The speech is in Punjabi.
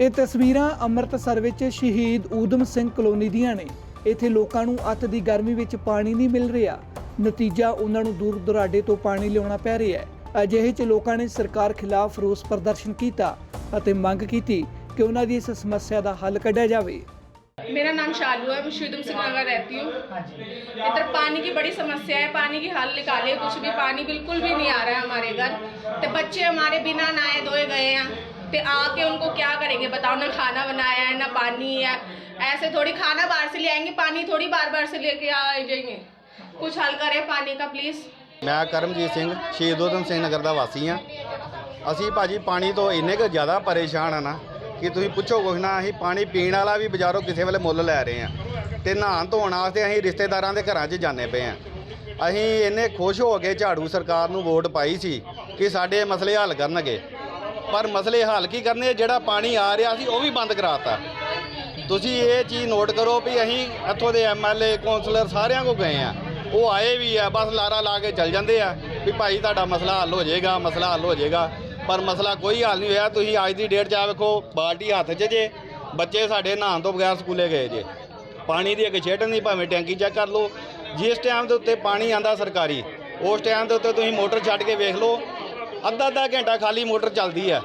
ਇਹ ਤਸਵੀਰਾਂ ਅੰਮ੍ਰਿਤਸਰ ਵਿੱਚ ਸ਼ਹੀਦ ਊਧਮ ਸਿੰਘ ਕਲੋਨੀ ਦੀਆਂ ਨੇ ਇੱਥੇ ਲੋਕਾਂ ਨੂੰ ਅੱਤ ਦੀ ਗਰਮੀ ਵਿੱਚ ਪਾਣੀ ਨਹੀਂ ਮਿਲ ਰਿਹਾ ਨਤੀਜਾ ਉਹਨਾਂ ਨੂੰ ਦੂਰ ਦੁਰਾਡੇ ਤੋਂ ਪਾਣੀ ਲਿਆਉਣਾ ਪੈ ਰਿਹਾ ਹੈ ਅਜਿਹੇ 'ਚ ਲੋਕਾਂ ਨੇ ਸਰਕਾਰ ਖਿਲਾਫ ਰੋਸ ਪ੍ਰਦਰਸ਼ਨ ਕੀਤਾ ਅਤੇ ਮੰਗ ਕੀਤੀ ਕਿ ਉਹਨਾਂ ਦੀ ਇਸ ਸਮੱਸਿਆ ਦਾ ਹੱਲ ਕੱਢਿਆ ਜਾਵੇ मेरा नाम शालू है मैं शुद्धम सिंह नगर रहती हूँ इधर पानी की बड़ी समस्या है पानी की हल निकाले कुछ भी पानी बिल्कुल भी नहीं आ रहा है हमारे घर तो बच्चे हमारे बिना नहाए धोए गए हैं तो आके उनको क्या करेंगे बताओ ना खाना बनाया है ना पानी है ऐसे थोड़ी खाना बाहर से ले आएंगे पानी थोड़ी बार बार से लेके आ जाएंगे कुछ हल करें पानी का प्लीज़ ਮੈਂ ਕਰਮਜੀਤ ਸਿੰਘ ਸ਼ਹੀਦ ਊਧਮ ਸਿੰਘ ਨਗਰ ਦਾ ਵਾਸੀ ਆ ਅਸੀਂ ਭਾਜੀ ਪਾਣੀ ਤੋਂ ਇੰਨੇ ਕੁ ਜ਼ਿਆਦਾ ਪਰੇਸ਼ਾਨ ਆ ਨਾ ਕਿ ਤੁਸੀਂ ਪੁੱਛੋ ਕੁਛ ਨਾ ਅਸੀਂ ਪਾਣੀ ਪੀਣ ਵਾਲਾ ਵੀ ਬਾਜ਼ਾਰੋਂ ਕਿਸੇ ਵੇਲੇ ਮੁੱਲ ਲੈ ਰਹੇ ਆ ਤੇ ਨਹਾਉਣ ਧੋਣ ਵਾਸਤੇ ਅਸੀਂ ਰਿਸ਼ਤੇਦਾਰਾਂ ਦੇ ਘਰਾਂ 'ਚ ਜਾਂਦੇ ਪਏ ਆ ਅਸੀਂ ਇੰਨੇ ਖੁਸ਼ ਹੋ ਕੇ ਝਾੜੂ ਸਰਕਾਰ ਨੂੰ ਵੋਟ ਪਾਈ ਸੀ ਕਿ ਸਾਡੇ ਮਸਲੇ ਹੱਲ ਕਰਨਗੇ ਪਰ ਮਸਲੇ ਹੱਲ ਕੀ ਕਰਨੇ ਜਿਹੜਾ ਪਾਣੀ ਆ ਰਿਹਾ ਸੀ, ਉਹ ਵੀ ਬੰਦ ਕਰਾਤਾ। ਤੁਸੀਂ ਇਹ ਚੀਜ਼ ਨੋਟ ਕਰੋ ਵੀ ਅਸੀਂ ਇੱਥੋਂ ਦੇ ਐਮਐਲਏ ਕੌਂਸਲਰ ਸਾਰਿਆਂ ਕੋ ਗਏ ਆ। ਉਹ ਆਏ ਵੀ ਆ, ਬਸ ਲਾਰਾ ਲਾ ਕੇ ਚੱਲ ਜਾਂਦੇ ਆ ਵੀ ਭਾਈ ਤੁਹਾਡਾ ਮਸਲਾ ਹੱਲ ਹੋ ਜਾਏਗਾ, ਮਸਲਾ ਹੱਲ ਹੋ ਜਾਏਗਾ। ਪਰ ਮਸਲਾ ਕੋਈ ਹੱਲ ਨਹੀਂ ਹੋਇਆ। ਤੁਸੀਂ ਅੱਜ ਦੀ ਡੇਟ 'ਚ ਆ ਵੇਖੋ, ਬਾਲਟੀ ਹੱਥ 'ਚ ਜੇ, ਬੱਚੇ ਸਾਡੇ ਨਹਾਉਣ ਤੋਂ ਬਗੈਰ ਸਕੂਲੇ ਗਏ ਜੇ। ਪਾਣੀ ਦੀ ਇੱਕ ਛੇਟ ਨਹੀਂ ਭਾਵੇਂ ਟੈਂਕੀ ਚੈੱਕ ਕਰ ਲਓ। ਜਿਸ ਟਾਈਮ ਦੇ ਉੱਤੇ ਪਾਣੀ ਆਂਦਾ ਸਰਕਾਰੀ, ਉਸ ਟਾਈਮ ਦੇ ਉੱਤੇ ਤੁਸੀਂ ਮੋਟਰ ਛੱਡ ਕੇ ਵੇਖ ਲਓ। ਅੱਧਾ ਅੱਧਾ ਘੰਟਾ ਖਾਲੀ ਮੋਟਰ ਚੱਲਦੀ ਹੈ